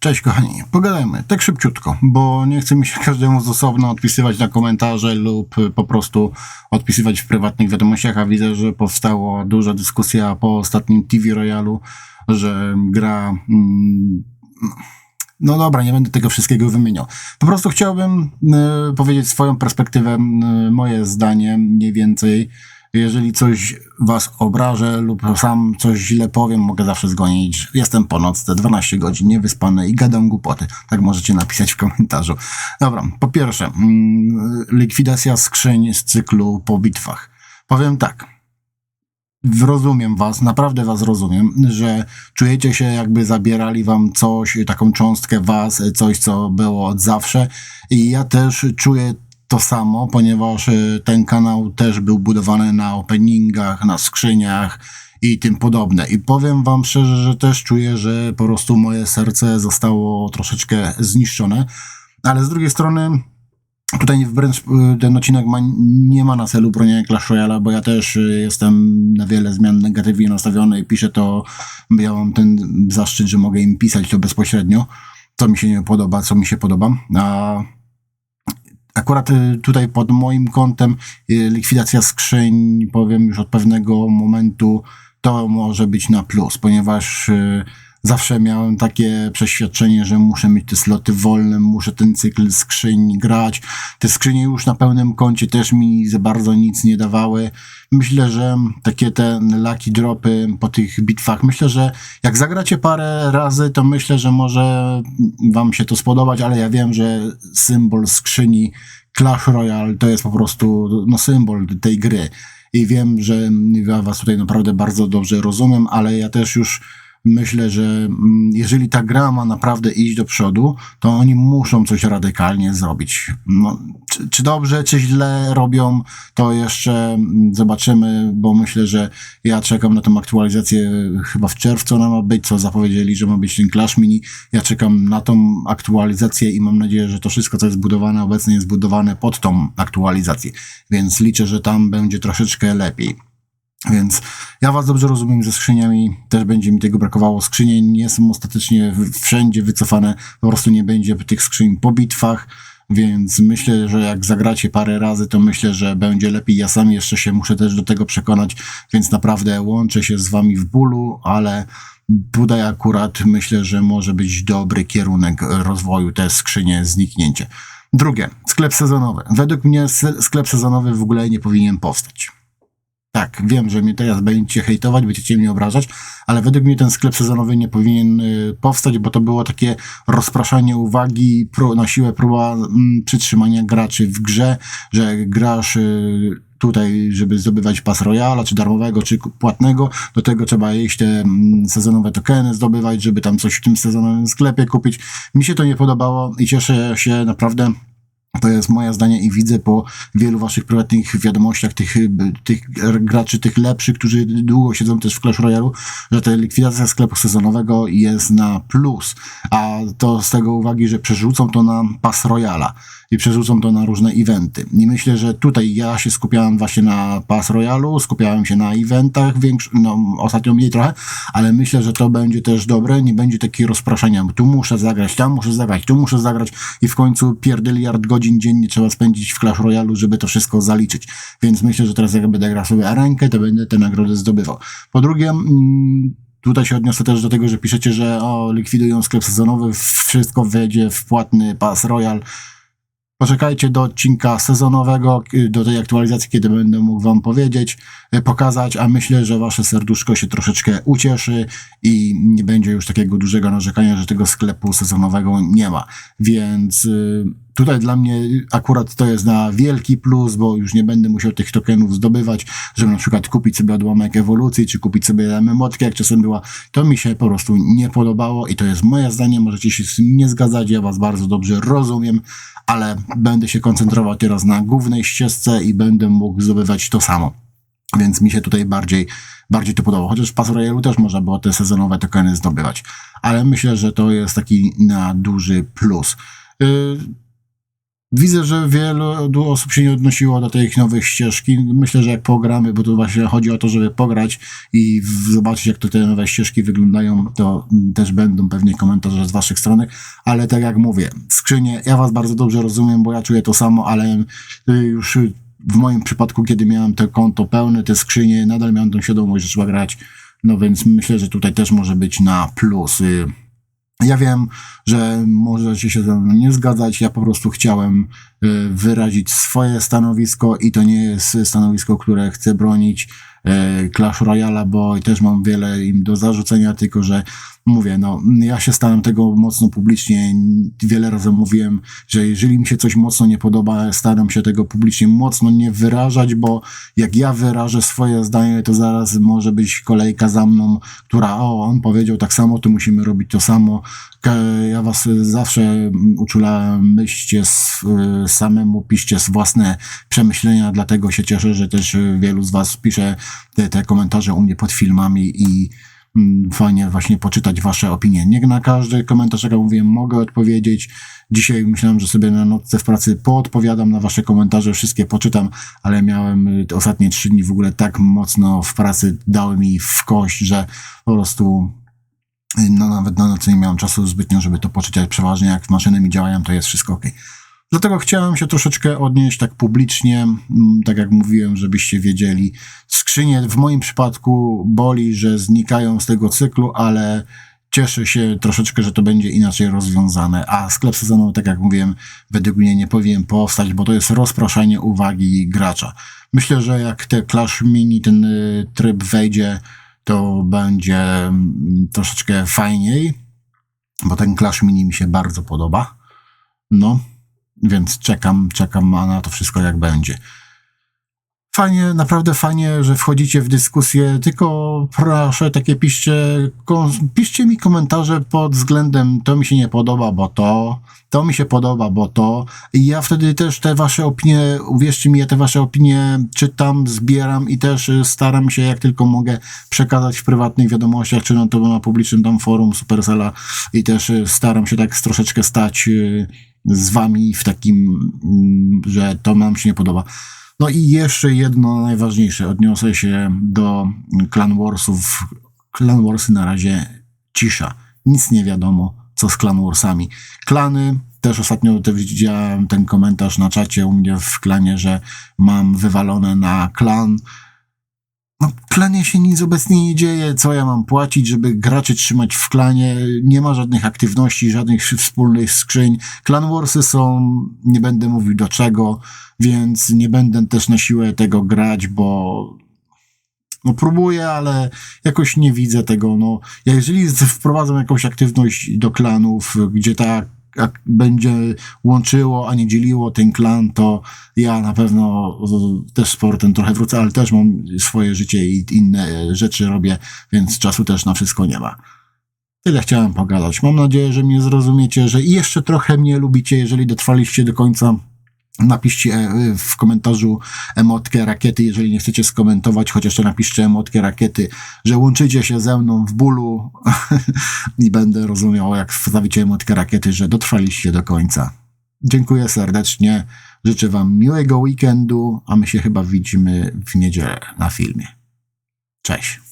Cześć kochani, pogadajmy tak szybciutko, bo nie chce mi się każdemu z osobna odpisywać na komentarze lub po prostu odpisywać w prywatnych wiadomościach, a widzę, że powstała duża dyskusja po ostatnim TV Royalu, że gra... Mm, no dobra, nie będę tego wszystkiego wymieniał. Po prostu chciałbym y, powiedzieć swoją perspektywę, y, moje zdanie mniej więcej. Jeżeli coś was obrażę lub sam coś źle powiem, mogę zawsze zgonić. Jestem po nocce, 12 godzin, niewyspany i gadam głupoty. Tak możecie napisać w komentarzu. Dobra, po pierwsze, mm, likwidacja skrzyń z cyklu po bitwach. Powiem tak, rozumiem was, naprawdę was rozumiem, że czujecie się jakby zabierali wam coś, taką cząstkę was, coś co było od zawsze i ja też czuję to samo, ponieważ y, ten kanał też był budowany na openingach, na skrzyniach i tym podobne. I powiem wam szczerze, że też czuję, że po prostu moje serce zostało troszeczkę zniszczone, ale z drugiej strony Tutaj wręcz y, ten odcinek ma, nie ma na celu bronienia Clash Royale, bo ja też y, jestem na wiele zmian negatywnie nastawiony i piszę to, ja mam ten zaszczyt, że mogę im pisać to bezpośrednio, co mi się nie podoba, co mi się podoba. A akurat y, tutaj pod moim kątem likwidacja skrzyń, powiem już od pewnego momentu, to może być na plus, ponieważ zawsze miałem takie przeświadczenie, że muszę mieć te sloty wolne, muszę ten cykl skrzyń grać. Te skrzynie już na pełnym koncie też mi za bardzo nic nie dawały. Myślę, że takie te lucky dropy po tych bitwach, myślę, że jak zagracie parę razy, to myślę, że może wam się to spodobać, ale ja wiem, że symbol skrzyni Clash Royale to jest po prostu no, symbol tej gry. I wiem, że ja was tutaj naprawdę bardzo dobrze rozumiem, ale ja też już myślę, że mm, jeżeli ta gra ma naprawdę iść do przodu, to oni muszą coś radykalnie zrobić. No, czy, czy dobrze, czy źle robią, to jeszcze mm, zobaczymy, bo myślę, że ja czekam na tą aktualizację chyba w czerwcu ona ma być, co zapowiedzieli, że ma być ten Clash Mini. Ja czekam na tą aktualizację i mam nadzieję, że to wszystko, co jest budowane obecnie, jest budowane pod tą aktualizację. Więc liczę, że tam będzie troszeczkę lepiej. Więc ja was dobrze rozumiem ze skrzyniami, też będzie mi tego brakowało. Skrzynie nie są ostatecznie wszędzie wycofane, po prostu nie będzie tych skrzyń po bitwach, więc myślę, że jak zagracie parę razy, to myślę, że będzie lepiej. Ja sam jeszcze się muszę też do tego przekonać, więc naprawdę łączę się z wami w bólu, ale tutaj akurat myślę, że może być dobry kierunek rozwoju te skrzynie zniknięcie. Drugie, sklep sezonowy. Według mnie sklep sezonowy w ogóle nie powinien powstać. Tak, wiem, że mnie teraz będziecie hejtować, będziecie mnie obrażać, ale według mnie ten sklep sezonowy nie powinien y, powstać, bo to było takie rozpraszanie uwagi, na siłę próba mm, przytrzymania graczy w grze, że grasz y, tutaj, żeby zdobywać pas royala, czy darmowego, czy płatnego, do tego trzeba iść te mm, sezonowe tokeny zdobywać, żeby tam coś w tym sezonowym sklepie kupić. Mi się to nie podobało i cieszę się naprawdę to jest moje zdanie i widzę po wielu waszych prywatnych wiadomościach tych, tych graczy, tych lepszych, którzy długo siedzą też w Clash Royale, że ta likwidacja sklepu sezonowego jest na plus. A to z tego uwagi, że przerzucą to na pas Royala i przerzucą to na różne eventy. I myślę, że tutaj ja się skupiałem właśnie na Pass Royalu, skupiałem się na eventach, większy, no ostatnio mniej trochę, ale myślę, że to będzie też dobre, nie będzie takiego rozpraszania. Tu muszę zagrać, tam muszę zagrać, tu muszę zagrać i w końcu pierdyliard godzin dziennie trzeba spędzić w Clash Royalu, żeby to wszystko zaliczyć. Więc myślę, że teraz jak będę grał sobie arenkę, to będę te nagrody zdobywał. Po drugie, mm, Tutaj się odniosę też do tego, że piszecie, że o, likwidują sklep sezonowy, wszystko wejdzie w płatny pas Royal. Poczekajcie do odcinka sezonowego, do tej aktualizacji, kiedy będę mógł Wam powiedzieć, y, pokazać, a myślę, że Wasze serduszko się troszeczkę ucieszy i nie będzie już takiego dużego narzekania, że tego sklepu sezonowego nie ma. Więc y, tutaj dla mnie akurat to jest na wielki plus, bo już nie będę musiał tych tokenów zdobywać, żeby na przykład kupić sobie odłamek ewolucji, czy kupić sobie emotkę, jak czasem była. To mi się po prostu nie podobało i to jest moje zdanie, możecie się z tym nie zgadzać, ja Was bardzo dobrze rozumiem, ale będę się koncentrował teraz na głównej ścieżce i będę mógł zdobywać to samo. Więc mi się tutaj bardziej, bardziej to podoba. Chociaż w Pass Royale też można było te sezonowe tokeny zdobywać. Ale myślę, że to jest taki na duży plus. Yy, Widzę, że wielu osób się nie odnosiło do tych nowych ścieżki. Myślę, że jak pogramy, bo tu właśnie chodzi o to, żeby pograć i zobaczyć, jak to te nowe ścieżki wyglądają, to mm, też będą pewnie komentarze z waszych strony. Ale tak jak mówię, skrzynie, ja was bardzo dobrze rozumiem, bo ja czuję to samo, ale y, już y, w moim przypadku, kiedy miałem to konto pełne, te skrzynie, nadal miałem tą świadomość, że trzeba grać. No więc myślę, że tutaj też może być na plus. Ja wiem, że możecie się ze mną nie zgadzać. Ja po prostu chciałem y, wyrazić swoje stanowisko i to nie jest stanowisko, które chcę bronić Clash Royale, bo też mam wiele im do zarzucenia, tylko że mówię, no ja się stałem tego mocno publicznie. Wiele razy mówiłem, że jeżeli mi się coś mocno nie podoba, staram się tego publicznie mocno nie wyrażać, bo jak ja wyrażę swoje zdanie, to zaraz może być kolejka za mną, która o, on powiedział tak samo, to musimy robić to samo. Ja was zawsze uczulałem, myślcie y, samemu, piszcie s- własne przemyślenia, dlatego się cieszę, że też wielu z was pisze te, te komentarze u mnie pod filmami i mm, fajnie właśnie poczytać wasze opinie. Nie na każdy komentarz, jak ja mówiłem, mogę odpowiedzieć. Dzisiaj myślałem, że sobie na nocce w pracy poodpowiadam na wasze komentarze, wszystkie poczytam, ale miałem y, ostatnie trzy dni w ogóle tak mocno w pracy dały mi w kość, że po prostu no nawet na nocy nie miałem czasu zbytnio, żeby to poczytać. Przeważnie jak maszyny mi działają, to jest wszystko ok. Dlatego chciałem się troszeczkę odnieść tak publicznie, mm, tak jak mówiłem, żebyście wiedzieli. Skrzynie w moim przypadku boli, że znikają z tego cyklu, ale cieszę się troszeczkę, że to będzie inaczej rozwiązane. A sklep sezonowy, tak jak mówiłem, według mnie nie powinien powstać, bo to jest rozpraszanie uwagi gracza. Myślę, że jak te Clash Mini, ten y, tryb wejdzie, to będzie mm, troszeczkę fajniej, bo ten Clash Mini mi się bardzo podoba. No, więc czekam, czekam na to wszystko jak będzie. Fajnie, naprawdę fajnie, że wchodzicie w dyskusję, tylko proszę, takie piszcie, piszcie mi komentarze pod względem to mi się nie podoba, bo to, to mi się podoba, bo to. I ja wtedy też te wasze opinie, uwierzcie mi, ja te wasze opinie czytam, zbieram i też y, staram się jak tylko mogę przekazać w prywatnych wiadomościach, czy no to na publicznym tam forum Supercella i też y, staram się tak troszeczkę stać y, z wami w takim, mm, że to nam się nie podoba. No i jeszcze jedno najważniejsze, odniosę się do Clan Warsów. Clan Warsy na razie cisza. Nic nie wiadomo, co z Clan Warsami. Klany, też ostatnio też widziałem ten komentarz na czacie u mnie w klanie, że mam wywalone na klan. No, w klanie się nic obecnie nie dzieje. Co ja mam płacić, żeby graczy trzymać w klanie? Nie ma żadnych aktywności, żadnych wspólnych skrzyń. Clan Warsy są, nie będę mówił do czego, więc nie będę też na siłę tego grać, bo no próbuję, ale jakoś nie widzę tego. No, ja jeżeli wprowadzą jakąś aktywność do klanów, gdzie ta ak- będzie łączyło, a nie dzieliło ten klan, to ja na pewno też sportem trochę wrócę, ale też mam swoje życie i inne rzeczy robię, więc czasu też na wszystko nie ma. Tyle chciałem pogadać. Mam nadzieję, że mnie zrozumiecie, że jeszcze trochę mnie lubicie, jeżeli dotrwaliście do końca. Napiszcie e, w komentarzu emotkę rakiety, jeżeli nie chcecie skomentować, chociaż to napiszcie emotkę rakiety, że łączycie się ze mną w bólu i będę rozumiał, jak wstawicie emotkę rakiety, że dotrwaliście do końca. Dziękuję serdecznie, życzę Wam miłego weekendu, a my się chyba widzimy w niedzielę na filmie. Cześć.